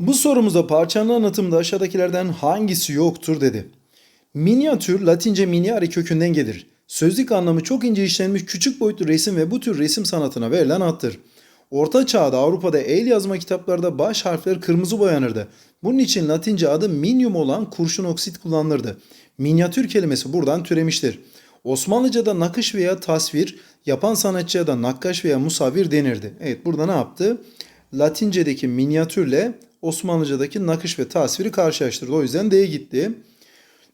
Bu sorumuza parçanın anlatımında aşağıdakilerden hangisi yoktur dedi. Minyatür Latince miniare kökünden gelir. Sözlük anlamı çok ince işlenmiş küçük boyutlu resim ve bu tür resim sanatına verilen addır. Orta çağda Avrupa'da el yazma kitaplarda baş harfler kırmızı boyanırdı. Bunun için Latince adı minium olan kurşun oksit kullanılırdı. Minyatür kelimesi buradan türemiştir. Osmanlıca'da nakış veya tasvir, yapan sanatçıya da nakkaş veya musavir denirdi. Evet burada ne yaptı? Latince'deki minyatürle Osmanlıca'daki nakış ve tasviri karşılaştırdı. O yüzden D'ye gitti.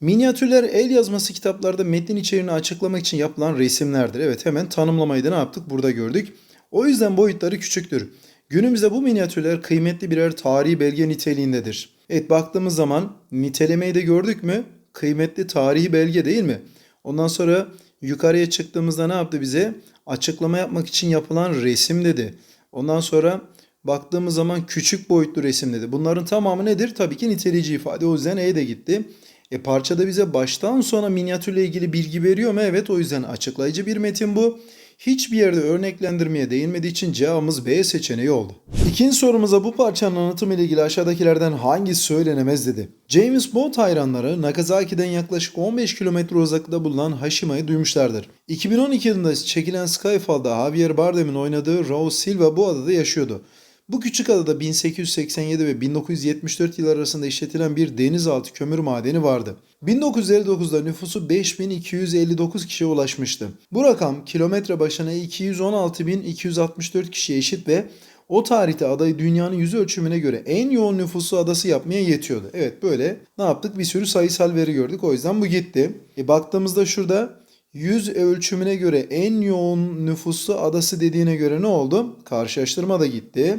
Minyatürler el yazması kitaplarda metnin içeriğini açıklamak için yapılan resimlerdir. Evet hemen tanımlamayı da ne yaptık? Burada gördük. O yüzden boyutları küçüktür. Günümüzde bu minyatürler kıymetli birer tarihi belge niteliğindedir. Evet baktığımız zaman nitelemeyi de gördük mü? Kıymetli tarihi belge değil mi? Ondan sonra yukarıya çıktığımızda ne yaptı bize? Açıklama yapmak için yapılan resim dedi. Ondan sonra baktığımız zaman küçük boyutlu resim dedi. Bunların tamamı nedir? Tabii ki niteleyici ifade. O yüzden E de gitti. E parçada bize baştan sona minyatürle ilgili bilgi veriyor mu? Evet o yüzden açıklayıcı bir metin bu. Hiçbir yerde örneklendirmeye değinmediği için cevabımız B seçeneği oldu. İkinci sorumuza bu parçanın anlatımı ile ilgili aşağıdakilerden hangisi söylenemez dedi. James Bond hayranları Nagasaki'den yaklaşık 15 kilometre uzaklıkta bulunan Hashima'yı duymuşlardır. 2012 yılında çekilen Skyfall'da Javier Bardem'in oynadığı Raul Silva bu adada yaşıyordu. Bu küçük adada 1887 ve 1974 yılları arasında işletilen bir denizaltı kömür madeni vardı. 1959'da nüfusu 5259 kişiye ulaşmıştı. Bu rakam kilometre başına 216.264 kişiye eşit ve o tarihte adayı dünyanın yüz ölçümüne göre en yoğun nüfuslu adası yapmaya yetiyordu. Evet böyle ne yaptık? Bir sürü sayısal veri gördük. O yüzden bu gitti. E baktığımızda şurada yüz ölçümüne göre en yoğun nüfuslu adası dediğine göre ne oldu? Karşılaştırma da gitti.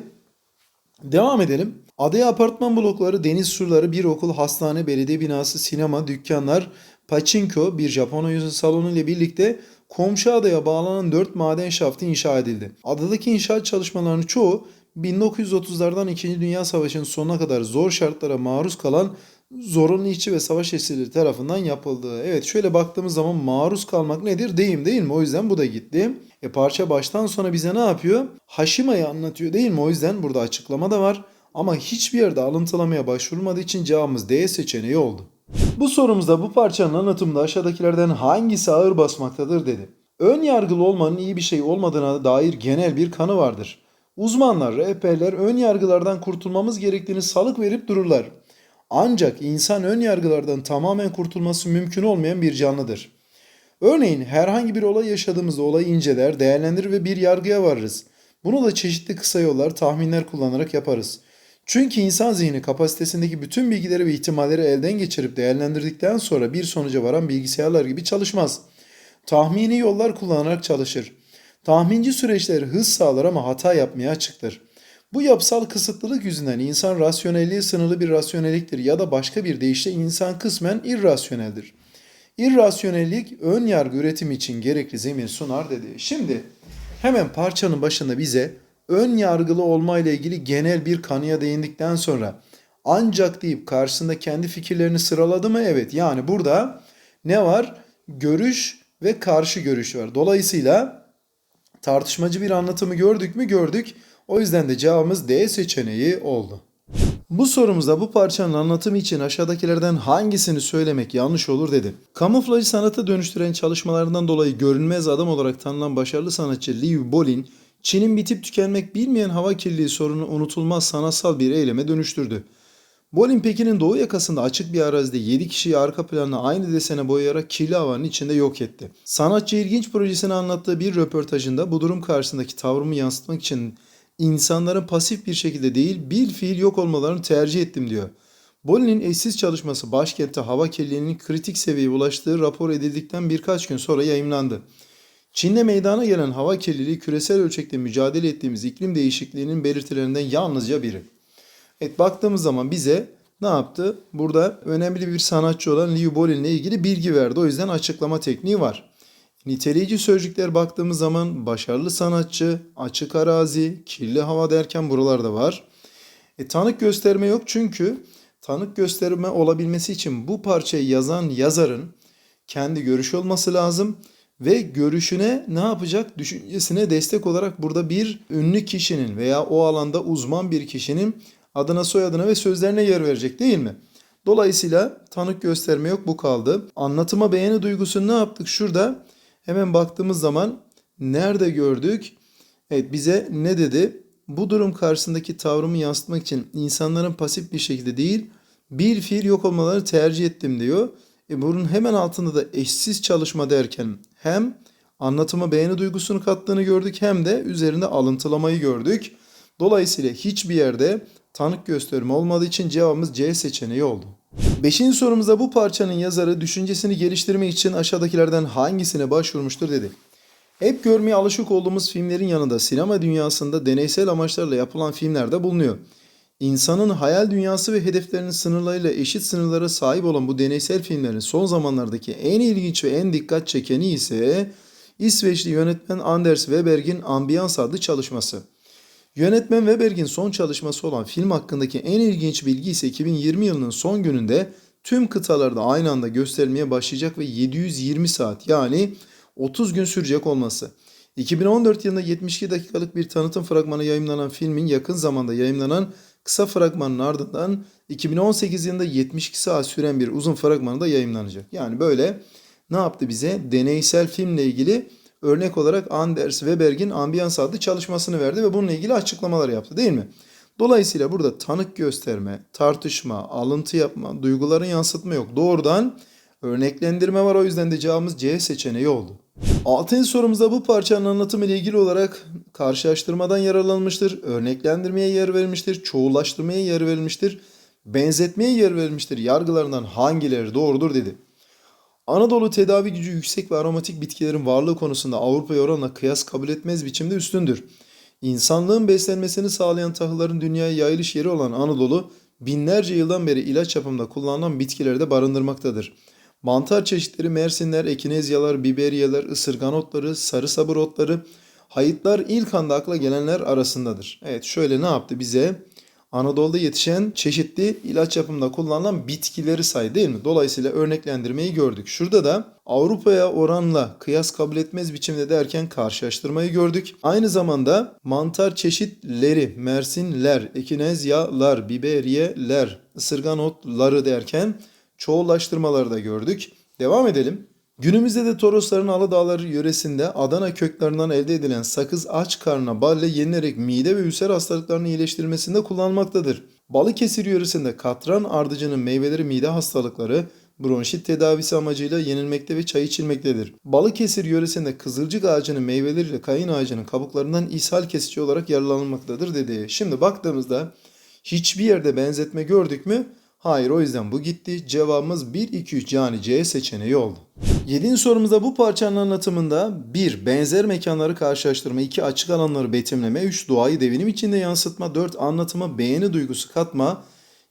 Devam edelim. Adaya apartman blokları, deniz surları, bir okul, hastane, belediye binası, sinema, dükkanlar, pachinko, bir Japon oyun salonu ile birlikte komşu adaya bağlanan 4 maden şaftı inşa edildi. Adadaki inşaat çalışmalarının çoğu 1930'lardan 2. Dünya Savaşı'nın sonuna kadar zor şartlara maruz kalan zorunlu işçi ve savaş esirleri tarafından yapıldı. Evet şöyle baktığımız zaman maruz kalmak nedir? Deyim değil mi? O yüzden bu da gitti. E parça baştan sona bize ne yapıyor? Hashima'yı anlatıyor değil mi? O yüzden burada açıklama da var. Ama hiçbir yerde alıntılamaya başvurulmadığı için cevabımız D seçeneği oldu. Bu sorumuzda bu parçanın anlatımında aşağıdakilerden hangisi ağır basmaktadır dedi. Ön yargılı olmanın iyi bir şey olmadığına dair genel bir kanı vardır. Uzmanlar, rehberler ön yargılardan kurtulmamız gerektiğini salık verip dururlar. Ancak insan ön yargılardan tamamen kurtulması mümkün olmayan bir canlıdır. Örneğin herhangi bir olay yaşadığımızda olayı inceler, değerlendirir ve bir yargıya varırız. Bunu da çeşitli kısa yollar, tahminler kullanarak yaparız. Çünkü insan zihni kapasitesindeki bütün bilgileri ve ihtimalleri elden geçirip değerlendirdikten sonra bir sonuca varan bilgisayarlar gibi çalışmaz. Tahmini yollar kullanarak çalışır. Tahminci süreçler hız sağlar ama hata yapmaya açıktır. Bu yapısal kısıtlılık yüzünden insan rasyonelliği sınırlı bir rasyonelliktir ya da başka bir deyişle insan kısmen irrasyoneldir. İrrasyonellik ön yargı üretimi için gerekli zemin sunar dedi. Şimdi hemen parçanın başında bize ön yargılı olma ile ilgili genel bir kanıya değindikten sonra ancak deyip karşısında kendi fikirlerini sıraladı mı? Evet. Yani burada ne var? Görüş ve karşı görüş var. Dolayısıyla tartışmacı bir anlatımı gördük mü? Gördük. O yüzden de cevabımız D seçeneği oldu. Bu sorumuzda bu parçanın anlatımı için aşağıdakilerden hangisini söylemek yanlış olur dedi. Kamuflajı sanata dönüştüren çalışmalarından dolayı görünmez adam olarak tanınan başarılı sanatçı Liu Bolin, Çin'in bitip tükenmek bilmeyen hava kirliliği sorunu unutulmaz sanatsal bir eyleme dönüştürdü. Bolin Pekin'in doğu yakasında açık bir arazide 7 kişiyi arka planına aynı desene boyayarak kirli havanın içinde yok etti. Sanatçı ilginç projesini anlattığı bir röportajında bu durum karşısındaki tavrımı yansıtmak için insanların pasif bir şekilde değil bir fiil yok olmalarını tercih ettim diyor. Bolin'in eşsiz çalışması başkentte hava kirliliğinin kritik seviyeye ulaştığı rapor edildikten birkaç gün sonra yayımlandı. Çin'de meydana gelen hava kirliliği küresel ölçekte mücadele ettiğimiz iklim değişikliğinin belirtilerinden yalnızca biri. Evet baktığımız zaman bize ne yaptı? Burada önemli bir sanatçı olan Liu Bolin ile ilgili bilgi verdi. O yüzden açıklama tekniği var. Niteleyici sözcükler baktığımız zaman başarılı sanatçı, açık arazi, kirli hava derken buralarda var. E, tanık gösterme yok çünkü tanık gösterme olabilmesi için bu parçayı yazan yazarın kendi görüşü olması lazım ve görüşüne ne yapacak? Düşüncesine destek olarak burada bir ünlü kişinin veya o alanda uzman bir kişinin Adına soyadına ve sözlerine yer verecek değil mi? Dolayısıyla tanık gösterme yok bu kaldı. Anlatıma beğeni duygusunu ne yaptık? Şurada hemen baktığımız zaman nerede gördük? Evet bize ne dedi? Bu durum karşısındaki tavrımı yansıtmak için insanların pasif bir şekilde değil bir fiil yok olmalarını tercih ettim diyor. E bunun hemen altında da eşsiz çalışma derken hem anlatıma beğeni duygusunu kattığını gördük hem de üzerinde alıntılamayı gördük. Dolayısıyla hiçbir yerde tanık gösterme olmadığı için cevabımız C seçeneği oldu. Beşinci sorumuzda bu parçanın yazarı düşüncesini geliştirmek için aşağıdakilerden hangisine başvurmuştur dedi. Hep görmeye alışık olduğumuz filmlerin yanında sinema dünyasında deneysel amaçlarla yapılan filmler de bulunuyor. İnsanın hayal dünyası ve hedeflerinin sınırlarıyla eşit sınırlara sahip olan bu deneysel filmlerin son zamanlardaki en ilginç ve en dikkat çekeni ise İsveçli yönetmen Anders Weberg'in Ambiyans adlı çalışması. Yönetmen Weberg'in son çalışması olan film hakkındaki en ilginç bilgi ise 2020 yılının son gününde tüm kıtalarda aynı anda gösterilmeye başlayacak ve 720 saat yani 30 gün sürecek olması. 2014 yılında 72 dakikalık bir tanıtım fragmanı yayınlanan filmin yakın zamanda yayınlanan kısa fragmanın ardından 2018 yılında 72 saat süren bir uzun fragmanı da yayınlanacak. Yani böyle ne yaptı bize? Deneysel filmle ilgili örnek olarak Anders Weberg'in Ambiyans adlı çalışmasını verdi ve bununla ilgili açıklamalar yaptı değil mi? Dolayısıyla burada tanık gösterme, tartışma, alıntı yapma, duyguların yansıtma yok. Doğrudan örneklendirme var o yüzden de cevabımız C seçeneği oldu. Altıncı sorumuzda bu parçanın anlatımı ile ilgili olarak karşılaştırmadan yararlanmıştır, örneklendirmeye yer verilmiştir, çoğullaştırmaya yer verilmiştir, benzetmeye yer verilmiştir. Yargılarından hangileri doğrudur dedi. Anadolu tedavi gücü yüksek ve aromatik bitkilerin varlığı konusunda Avrupa'ya oranla kıyas kabul etmez biçimde üstündür. İnsanlığın beslenmesini sağlayan tahılların dünyaya yayılış yeri olan Anadolu, binlerce yıldan beri ilaç yapımında kullanılan bitkileri de barındırmaktadır. Mantar çeşitleri Mersinler, Ekinezyalar, Biberiyeler, ısırgan otları, sarı sabır otları, hayıtlar ilk anda akla gelenler arasındadır. Evet şöyle ne yaptı bize? Anadolu'da yetişen çeşitli ilaç yapımında kullanılan bitkileri say değil mi? Dolayısıyla örneklendirmeyi gördük. Şurada da Avrupa'ya oranla kıyas kabul etmez biçimde derken karşılaştırmayı gördük. Aynı zamanda mantar çeşitleri, mersinler, ekinezyalar, biberiyeler, ısırgan otları derken çoğullaştırmaları da gördük. Devam edelim. Günümüzde de Torosların Aladağları yöresinde Adana köklerinden elde edilen sakız aç karnına balle yenilerek mide ve ülser hastalıklarının iyileştirilmesinde kullanılmaktadır. Balıkesir yöresinde katran ardıcının meyveleri mide hastalıkları, bronşit tedavisi amacıyla yenilmekte ve çay içilmektedir. Balıkesir yöresinde kızılcık ağacının meyveleriyle kayın ağacının kabuklarından ishal kesici olarak yararlanılmaktadır dedi. Şimdi baktığımızda hiçbir yerde benzetme gördük mü? Hayır o yüzden bu gitti. Cevabımız 1, 2, 3 yani C seçeneği oldu. Yedinci sorumuzda bu parçanın anlatımında 1. Benzer mekanları karşılaştırma, 2. Açık alanları betimleme, 3. Doğayı devinim içinde yansıtma, 4. Anlatıma beğeni duygusu katma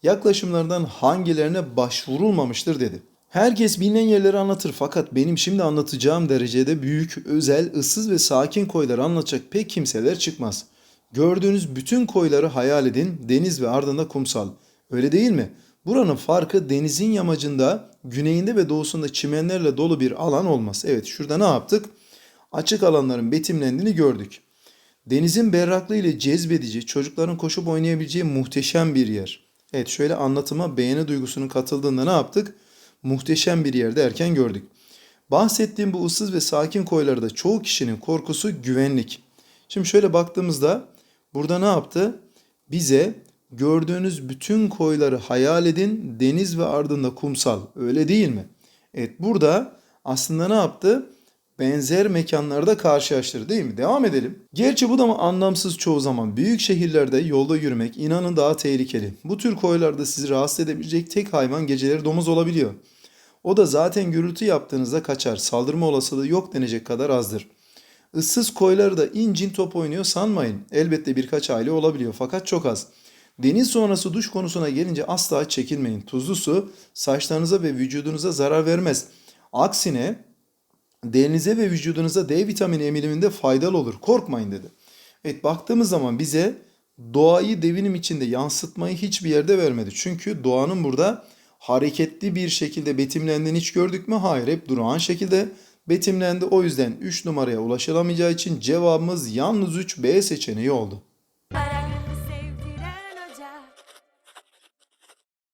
yaklaşımlardan hangilerine başvurulmamıştır dedi. Herkes bilinen yerleri anlatır fakat benim şimdi anlatacağım derecede büyük, özel, ıssız ve sakin koyları anlatacak pek kimseler çıkmaz. Gördüğünüz bütün koyları hayal edin, deniz ve ardında kumsal. Öyle değil mi? Buranın farkı denizin yamacında, güneyinde ve doğusunda çimenlerle dolu bir alan olması. Evet şurada ne yaptık? Açık alanların betimlendiğini gördük. Denizin berraklığı ile cezbedici, çocukların koşup oynayabileceği muhteşem bir yer. Evet şöyle anlatıma beğeni duygusunun katıldığında ne yaptık? Muhteşem bir yer derken gördük. Bahsettiğim bu ıssız ve sakin koylarda çoğu kişinin korkusu güvenlik. Şimdi şöyle baktığımızda burada ne yaptı? Bize gördüğünüz bütün koyları hayal edin. Deniz ve ardında kumsal. Öyle değil mi? Evet burada aslında ne yaptı? Benzer mekanlarda karşılaştırdı değil mi? Devam edelim. Gerçi bu da mı anlamsız çoğu zaman. Büyük şehirlerde yolda yürümek inanın daha tehlikeli. Bu tür koylarda sizi rahatsız edebilecek tek hayvan geceleri domuz olabiliyor. O da zaten gürültü yaptığınızda kaçar. Saldırma olasılığı yok denecek kadar azdır. Issız koylarda incin top oynuyor sanmayın. Elbette birkaç aile olabiliyor fakat çok az. Deniz sonrası duş konusuna gelince asla çekinmeyin. Tuzlu su saçlarınıza ve vücudunuza zarar vermez. Aksine derinize ve vücudunuza D vitamini emiliminde faydalı olur. Korkmayın dedi. Evet baktığımız zaman bize doğayı devinim içinde yansıtmayı hiçbir yerde vermedi. Çünkü doğanın burada hareketli bir şekilde betimlendiğini hiç gördük mü? Hayır hep durağan şekilde betimlendi. O yüzden 3 numaraya ulaşılamayacağı için cevabımız yalnız 3 B seçeneği oldu.